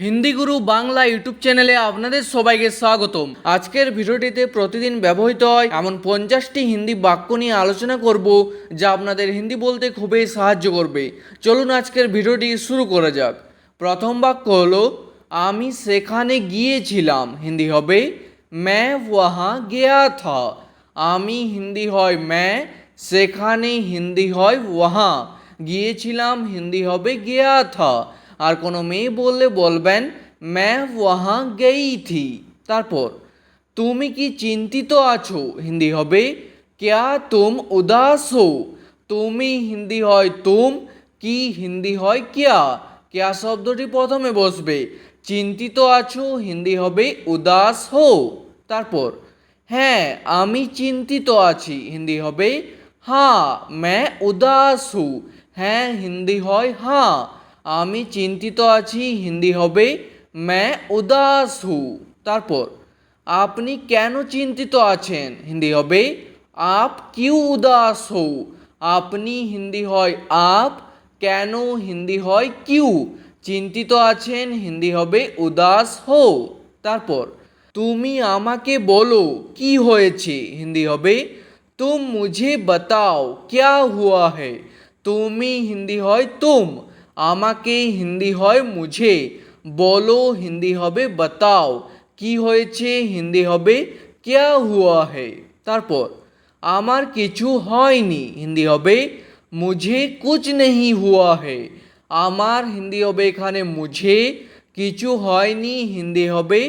হিন্দি গুরু Bangla YouTube চ্যানেলে আপনাদের সবাইকে স্বাগতম। আজকের ভিডিওটিতে প্রতিদিন ব্যবহৃত হয় এমন পঞ্চাশটি হিন্দি বাক্য নিয়ে আলোচনা করব, যা আপনাদের হিন্দি বলতে খুবই সাহায্য করবে। চলুন আজকের ভিডিওটি শুরু করা যাক। প্রথম বাক্য হলো, আমি সেখানে গিয়েছিলাম। হিন্দি হবে ম্যা ওয়াহা গেয়া থা। আমি হিন্দি হয় ম্যা সেখানে হিন্দি হয় ওয়াহা। গিয়েছিলাম, হিন্দি হবে, গেয়া থা। আর কোনো মেয়ে বললে বলবেন, ম্যা, ওয়াহা, গেই থি। তারপর, তুমি কি চিন্তিত আছো? হিন্দি হবে, ক্যা তুম উদাস হো? তুমি হিন্দি হয় তুম, কি হিন্দি হয় ক্যা? ক্যা শব্দটি প্রথমে বসবে, চিন্তিত আছো? হিন্দি হবে, উদাস হো। তারপর হ্যাঁ আমি চিন্তিত আছি। হিন্দি হবে হ্যাঁ ম্যা, উদাস হু। হ্যাঁ হিন্দি হয় হ্যাঁ আমি চিন্তিত আছি, হিন্দি হবে। ম্যা উদাস হু। তারপর, আপনি কেন চিন্তিত আছেন, হিন্দি হবে? আপ কিউ উদাস হো? আপনি হিন্দি হয় আপ, কেন হিন্দি হয় কিউ? চিন্তিত আছেন, হিন্দি হবে উদাস হো। তারপর, তুমি আমাকে বলো, কি হয়েছে, হিন্দি হবে? তুম মুঝে বাতাও, ক্যা হুয়া হে তুমি হিন্দি হয় তুম। আমাকে হিন্দি হয় মুঝে বলো হিন্দি হবে বাতাও কি হয়েছে হিন্দি হবে ক্যা হুয়া হে তারপর আমার কিছু হয়নি হিন্দি হবে মুঝে কুছ নেহি হুয়া হে আমার হিন্দি হবে এখানে মুঝে কিছু হয়নি হিন্দি হবে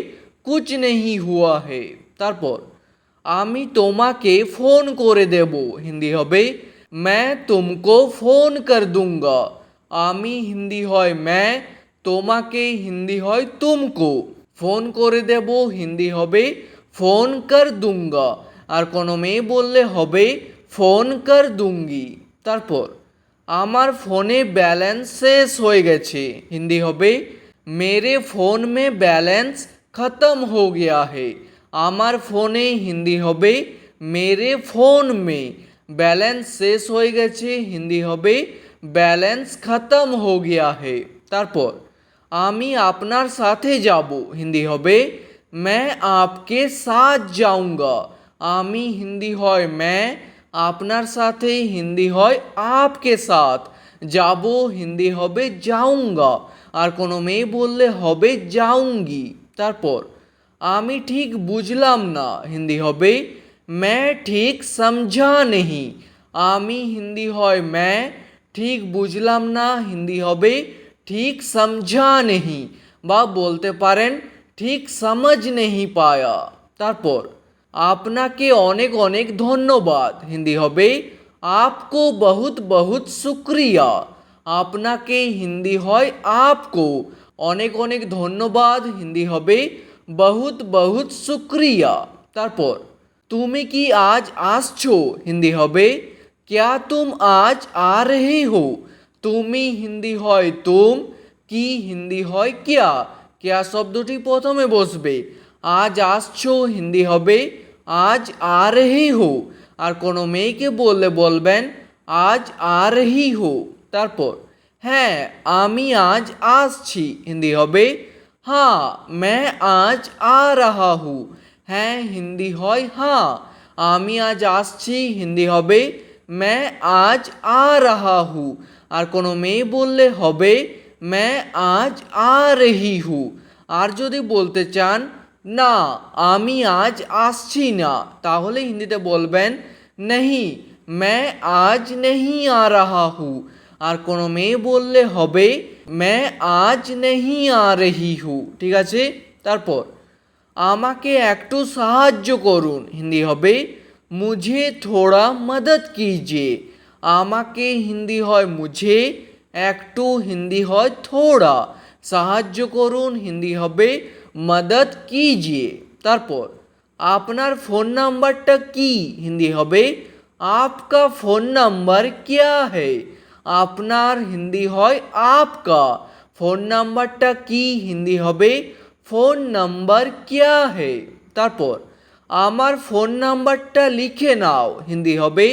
কুছ নেহি হুয়া হে তারপর আমি তোমাকে ফোন করে দেব হিন্দি হবে मैं तुमको ফোন কর दूंगा আমি হিন্দি হয় मैं তোমাকে হিন্দি হয় তুমকো। ফোন করে দেব, হিন্দি হবে, ফোন কর দুঙ্গা। আর কোনো মেয়ে বললে হবে, ফোন কর দুঙ্গি। তারপর, আমার ফোনে ব্যালেন্স শেষ হয়ে গেছে। হিন্দি হবে, মেরে ফোন মে ব্যালেন্স খতম হো গয়া হে। আমার ফোনে হিন্দি হবে, মেরে ফোন মে ব্যালেন্স শেষ হয়ে গেছে। হিন্দি হবে ব্যালেন্স খতম হো গয়া হে তারপর আমি আপনার সাথে যাব হিন্দি হবে मैं आपके साथ जाऊंगा আমি হিন্দি হয় मैं আপনার সাথে হিন্দি হয় आपके साथ যাব হিন্দি হবে যাউঙ্গা আর কোনো মেয়ে বললে হবে যাউঙ্গি তারপর আমি ঠিক বুঝলাম না হিন্দি হবে मैं ঠিক समझा नहीं আমি হিন্দি হয় मैं ঠিক বুঝলাম না হিন্দি হবে ঠিক সমঝা নেহি বা বলতে পারেন ঠিক সমঝ নেহি পায়া তারপর আপনাকে অনেক অনেক ধন্যবাদ হিন্দি হবে আপকো বহুত বহুত শুক্রিয়া আপনাকে হিন্দি হয় আপকো অনেক অনেক ধন্যবাদ হিন্দি হবে বহুত বহুত শুক্রিয়া তারপর তুমি কি আজ আসছো হিন্দি হবে क्या तुम आज आ रहे हो তুমি হিন্দি হয় তুম কি হিন্দি হয় ক্যা ক্যা শব্দটি প্রথমে বসবে আজ আসছো হিন্দি হবে আজ আ রহি হো আর কোনো মেয়েকে বললে বলবেন আজ আ রহি হো তারপর হ্যাঁ আমি আজ আসছি হিন্দি হবে হ্যাঁ मैं আজ আ রাহা হু হ্যাঁ হিন্দি হয় হ্যাঁ আমি আজ আসছি হিন্দি হবে ম্যা আজ আ রাহা হু আর কোনো মেয়ে বললে হবে ম্যা আজ আ রেহি হু আর যদি বলতে চান, না, আমি আজ আসছি না। তাহলে হিন্দিতে বলবেন নেহি ম্যা আজ নেহি আ রাহা হু আর কোনো মেয়ে বললে হবে ম্যা আজ নেহি আ রেহি হু ঠিক আছে? তারপর, আমাকে একটু সাহায্য করুন। হিন্দি হবে মুঝে থোড়া মদত কিজিয়ে আমাকে হিন্দি হয় মুঝে একটু হিন্দি হয় থোড়া সাহায্য করুন হিন্দি হবে মদত কিজিয়ে তারপর আপনার ফোন নাম্বারটা কি হিন্দি হবে আপকা ফোন নাম্বার ক্যা হে আপনার হিন্দি হয় আপকা ফোন নাম্বারটা কি হিন্দি হবে ফোন নাম্বার ক্যা হে তারপর আমার ফোন নাম্বারটা লিখে নাও। হিন্দি হবে,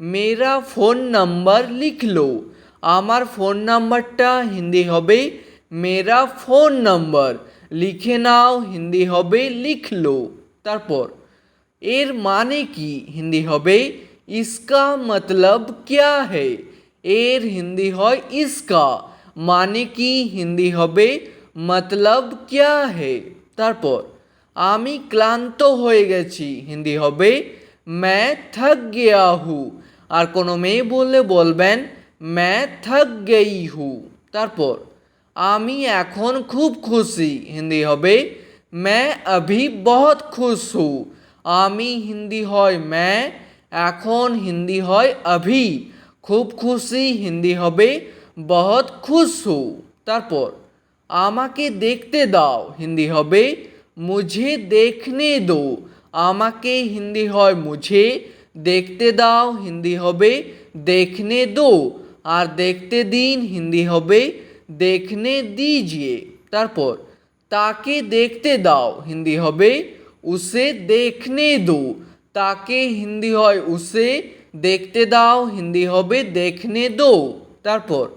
মেরা ফোন নাম্বার লিখ লো আমার ফোন নাম্বারটা হিন্দি হবে, মেরা ফোন নম্বর লিখে নাও, হিন্দি হবে, লিখলো। তারপর, এর মানে কি? হিন্দি হবে, ইসকা মতলব ক্যা হে এর হিন্দি হয়, ইসকা। মানে কি? হিন্দি হবে, মতলব ক্যা হে তারপর আমি ক্লান্ত হয়ে গেছি। হিন্দি হবে ম্যা থক গিয়া হু। আর কোনো মেয়ে বললে বলবেন ম্যা থক গেই হু। তারপর, আমি এখন খুব খুশি। হিন্দি হবে ম্যা অভি বহুত খুশ হু। আমি হিন্দি হয় ম্যা এখন হিন্দি হয়, অভি। খুব খুশি, হিন্দি হবে, বহুত খুশ হু। তারপর, আমাকে দেখতে দাও। হিন্দি হবে মুঝে দেখনে দো। আমাকে হিন্দি হয় মুঝে, দেখতে দাও হিন্দি হবে, দেখনে দো। আর দেখতে দিন হিন্দি হবে, দেখনে দিজিয়ে। তারপর, তাকে দেখতে দাও হিন্দি হবে, উসে দেখনে দো। তাকে হিন্দি হয় উসে, দেখতে দাও হিন্দি হবে, দেখনে দো। তারপর,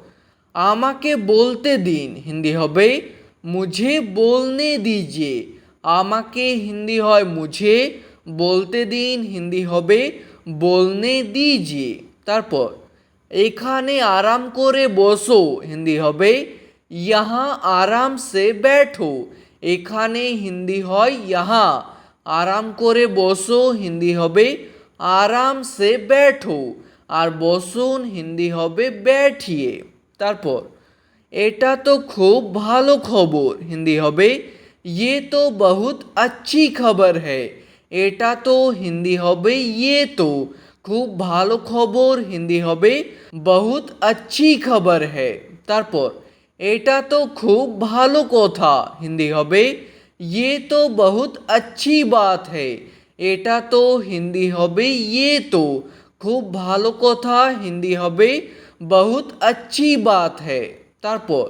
আমাকে বলতে দিন হিন্দি হবে, মুঝে বলনে দিজিয়ে। আমাকে হিন্দি হয় মুঝে, বলতে দিন হিন্দি হবে, বলনে দিজিয়ে তারপর, এখানে আরাম করে বসো, হিন্দি হবে ইহা আরাম সে ব্যাঠো, এখানে হিন্দি হয় ইহা আরাম করে বসো, হিন্দি হবে, আরাম সে ব্যাঠো, আর বসুন হিন্দি হবে ব্যাঠিয়ে। তারপর, এটা তো খুব ভালো খবর, হিন্দি হবে ইয়ে তো বহুত আচ্ছি খবর হ্যায় এটা তো হিন্দি হবে ইয়ে তো খুব ভালো খবর হিন্দি হবে বহুত আচ্ছি খবর হ্যায় তারপর এটা তো খুব ভালো কথা হিন্দি হবে ইয়ে তো বহুত আচ্ছি বাত হ্যায় এটা তো হিন্দি হবে ইয়ে তো খুব ভালো কথা হিন্দি হবে বহুত আচ্ছি বাত হ্যায় তারপর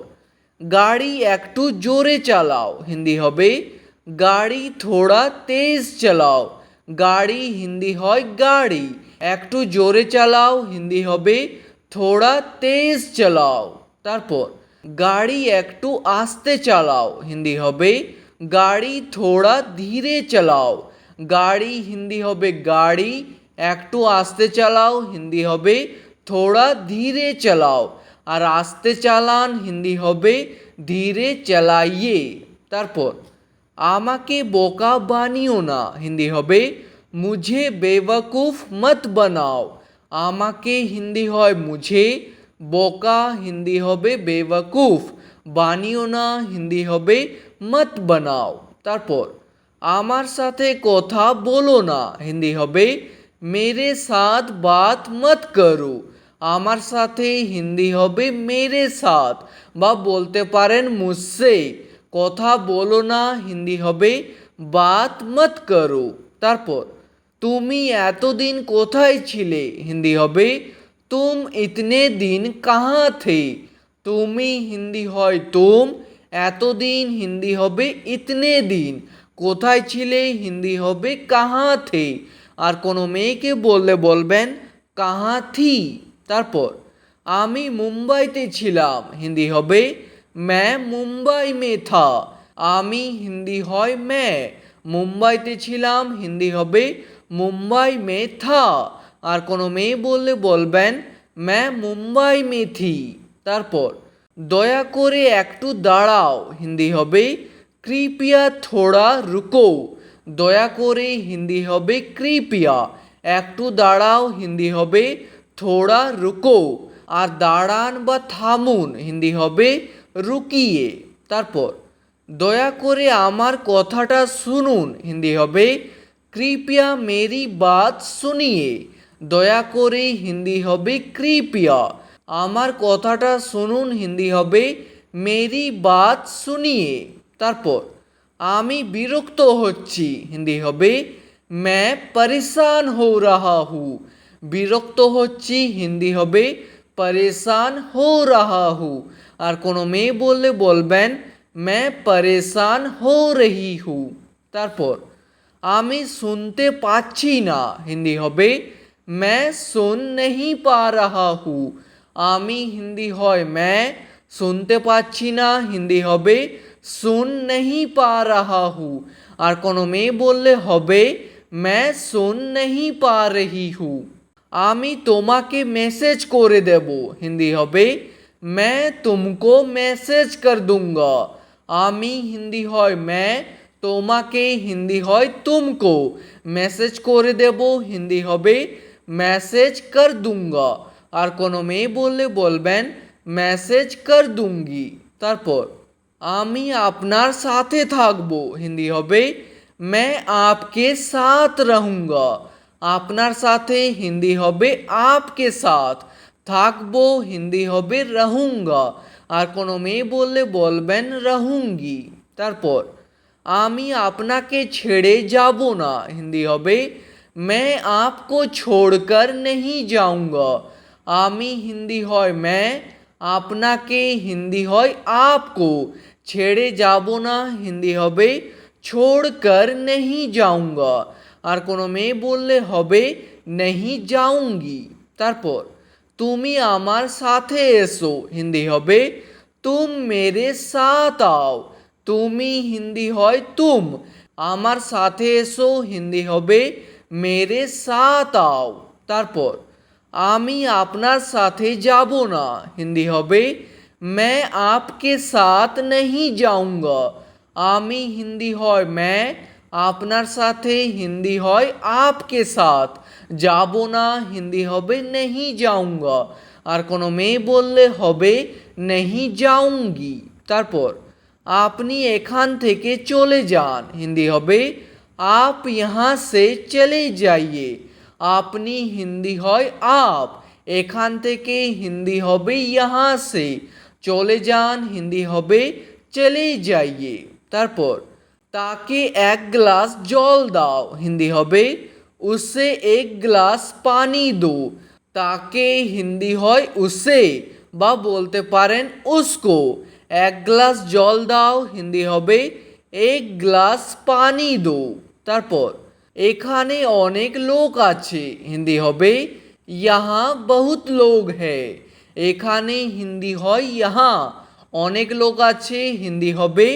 গাড়ি একটু জোরে চালাও হিন্দি হবে গাড়ি থোড়া তেজ চালাও গাড়ি হিন্দি হয় গাড়ি একটু জোরে চালাও হিন্দি হবে থোড়া তেজ চালাও তারপর গাড়ি একটু আস্তে চালাও হিন্দি হবে গাড়ি থোড়া ধীরে চালাও গাড়ি হিন্দি হবে গাড়ি একটু আস্তে চালাও হিন্দি হবে থোড়া ধীরে চালাও আর আস্তে চালান হিন্দি হবে ধীরে চালাইয়ে তারপর আমাকে বোকা বানিও না হিন্দি হবে মুঝে বেওয়াকুফ মত বানাও আমাকে হিন্দি হয় মুঝে বোকা হিন্দি হবে বেওয়াকুফ বানিও না হিন্দি হবে মত বানাও তারপর আমার সাথে কথা বলো না হিন্দি হবে मेरे साथ बात मत करो আমার সাথে হিন্দি হবে, মেরে সাথ। বা বলতে পারেন মুসসে কথা বলো না, হিন্দি হবে, বাত মত করো। তারপর, তুমি এতদিন কোথায় ছিলে? হিন্দি হবে, তুম ইতনে দিন কাহা থে? তুমি হিন্দি হয় তুম, এতদিন হিন্দি হবে, ইতনে দিন। কোথায় ছিলে? হিন্দি হবে, কাহা থে? আর কোনো মেয়েকে বললে বলবেন, কাহা থি? তারপর, আমি মুম্বাইতে ছিলাম। হিন্দি হবে? ম্যা, মুম্বাই মে থা। আমি হিন্দি হয় ম্যা। মুম্বাইতে ছিলাম। হিন্দি হবে? মুম্বাই মে থা। আর কোনো মেয়ে বললে বলবেন? ম্যা, মুম্বাই মে থি। তারপর, দয়া করে একটু দাঁড়াও। হিন্দি হবে? কৃপিয়া থোড়া রুকো। দয়া করে হিন্দি হবে কৃপিয়া। একটু দাঁড়াও। হিন্দি হবে? থোড়া রুকো আর দাঁড়ান বা থামুন হিন্দি হবে রুকিয়ে তারপর দয়া করে আমার কথাটা শুনুন হিন্দি হবে কৃপিয়া মেরি বাত শুনিয়ে দয়া করে হিন্দি হবে কৃপিয়া আমার কথাটা শুনুন হিন্দি হবে মেরি বাত শুনিয়ে তারপর আমি বিরক্ত হচ্ছি হিন্দি হবে मैं परेशान हो रहा हूँ বিরক্ত হচ্ছি হিন্দি হবে পরেশান হো রাহা হু আর কোনো মেয়ে বললে বলবেন मैं परेशान हो रही हूँ তারপর আমি শুনতে পাচ্ছি না হিন্দি হবে मैं सुन नहीं पा रहा हूँ আমি হিন্দি হয় मैं শুনতে পাচ্ছি না হিন্দি হবে सुन नहीं पा रहा हूँ আর কোনো মেয়ে বললে হবে मैं सुन नहीं पा रही हूँ আমি তোমাকে মেসেজ করে দেব হিন্দি হবে मैं तुमको मैसेज कर दूंगा আমি হিন্দি হয় मैं তোমাকে হিন্দি হয় তুমকো মেসেজ করে দেব হিন্দি হবে মেসেজ কর দুঙ্গা আর কোনো মেয়ে বললে বলবেন মেসেজ কর দুঙ্গি তারপর আমি আপনার সাথে থাকবো হিন্দি হবে मैं आपके साथ रहूँगा আপনার সাথে হিন্দি হবে आपके साथ থাকবো হিন্দি হবে রহুঙ্গা আর কোনো মেয়ে বললে বলবেন রহুঙ্গি তারপর আমি আপনাকে ছেড়ে যাব না হিন্দি হবে मैं आपको छोड़कर नहीं जाऊंगा আমি হিন্দি হয় मैं আপনাকে হিন্দি হয় आपको ছেড়ে যাব না হিন্দি হবে छोड़कर नहीं जाऊंगा আর কোনো মেয়ে বললে হবে नहीं जाऊंगी তারপর তুমি আমার সাথে এসো হিন্দি হবে তুম মেরে সাথ আও তুমি হিন্দি হয় তুম আমার সাথে এসো হিন্দি হবে মেরে সাথ আও তারপর আমি আপনার সাথে যাব না হিন্দি হবে मैं आपके साथ नहीं जाऊंगा আমি হিন্দি হয় मैं আপনার সাথে হিন্দি হয় आपके साथ যাব না হিন্দি হবে नहीं जाऊंगा আর কোনো মেয়ে বললে হবে नहीं जाऊंगी তারপর আপনি এখান থেকে চলে যান হিন্দি হবে आप यहाँ से चले जाइए আপনি হিন্দি হয় আপ এখান থেকে হিন্দি হবে ইহা সে চলে যান হিন্দি হবে চলে যাইয়ে তারপর তাকে এক গ্লাস জল দাও হিন্দি হবে উসে এক গ্লাস পানি দো তাকে হিন্দি হয় উসে বা বলতে পারেন উসকো এক গ্লাস জল দাও হিন্দি হবে এক গ্লাস পানি দো তারপর এখানে অনেক লোক আছে হিন্দি হবে ইহা বহুত লোক হ্যায় এখানে হিন্দি হয় ইহা অনেক লোক আছে হিন্দি হবে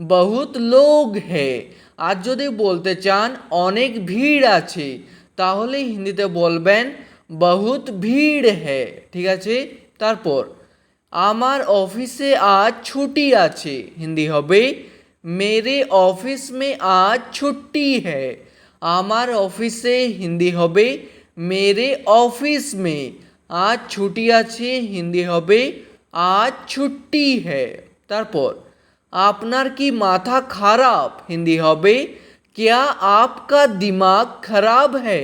বহুত লোক হে। আর যদি বলতে চান, অনেক ভিড় আছে, তাহলে হিন্দিতে বলবেন, বহুত ভিড় হে। ঠিক আছে? তারপর, আমার অফিসে আজ ছুটি আছে। হিন্দি হবে, মেরে অফিস মে আজ ছুটি হে। আমার অফিসে হিন্দি হবে, মেরে অফিস মে আজ ছুটি আছে। হিন্দি হবে, আজ ছুটি হে। তারপর আপনার কি মাথা খারাপ হিন্দি হবে क्या आपका दिमाग खराब है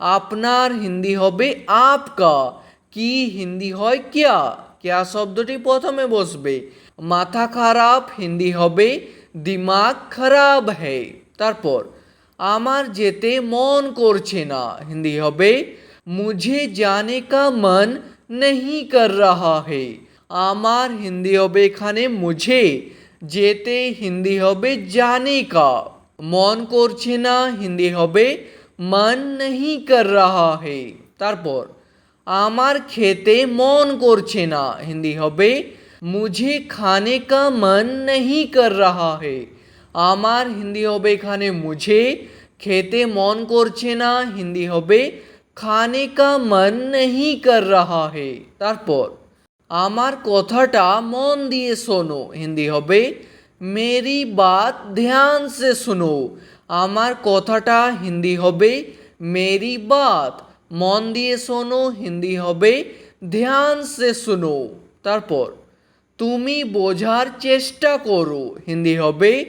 আপনার হিন্দি হবে আপকা কি হিন্দি হয় কিয়া কিয়া শব্দটি প্রথমে বসবে মাথা খারাপ হিন্দি হবে দিমাগ খারাপ হ্যায় তারপর আমার যেতে মন করছে না হিন্দি হবে মুঝে জানে কা মন नहीं कर रहा है আমার হিন্দি হবে এখানে মুঝে যেতে হিন্দি হবে জানে কা। মন করছে না, হিন্দি হবে মন নহি কর রাহা হে। তারপর, আমার খেতে মন করছে না, হিন্দি হবে মুঝে খানে কা মন নহি কর রাহা হে। আমার হিন্দি হবে এখানে মুঝে, খেতে মন করছে না, হিন্দি হবে খানে কা মন নহি কর রাহা হে। তারপর আমার কথাটা মন দিয়ে শোনো। হিন্দি হবে, মেরি বাত ধ্যান সে শুনো। আমার কথাটা হিন্দি হবে, মেরি বাত মন দিয়ে শোনো। হিন্দি হবে, ধ্যান সে শুনো। তারপর, তুমি বোঝার চেষ্টা করো। হিন্দি হবে,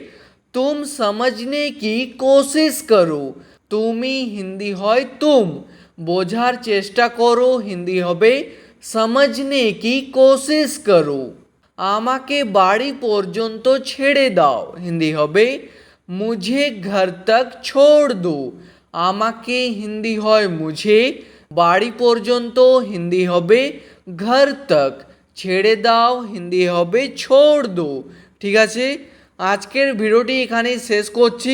তুম সমঝনে কি কোশিশ করো? তুমি হিন্দি হয়, তুম বোঝার চেষ্টা করো। হিন্দি হবে সমঝনে কি কোশিশ করো আমাকে বাড়ি পর্যন্ত ছেড়ে দাও হিন্দি হবে মুঝে ঘর তক ছোড় দো আমাকে হিন্দি হয় মুঝে বাড়ি পর্যন্ত হিন্দি হবে ঘর তক ছেড়ে দাও হিন্দি হবে ছোড় দো ঠিক আছে আজকের ভিডিওটি এখানেই শেষ করছি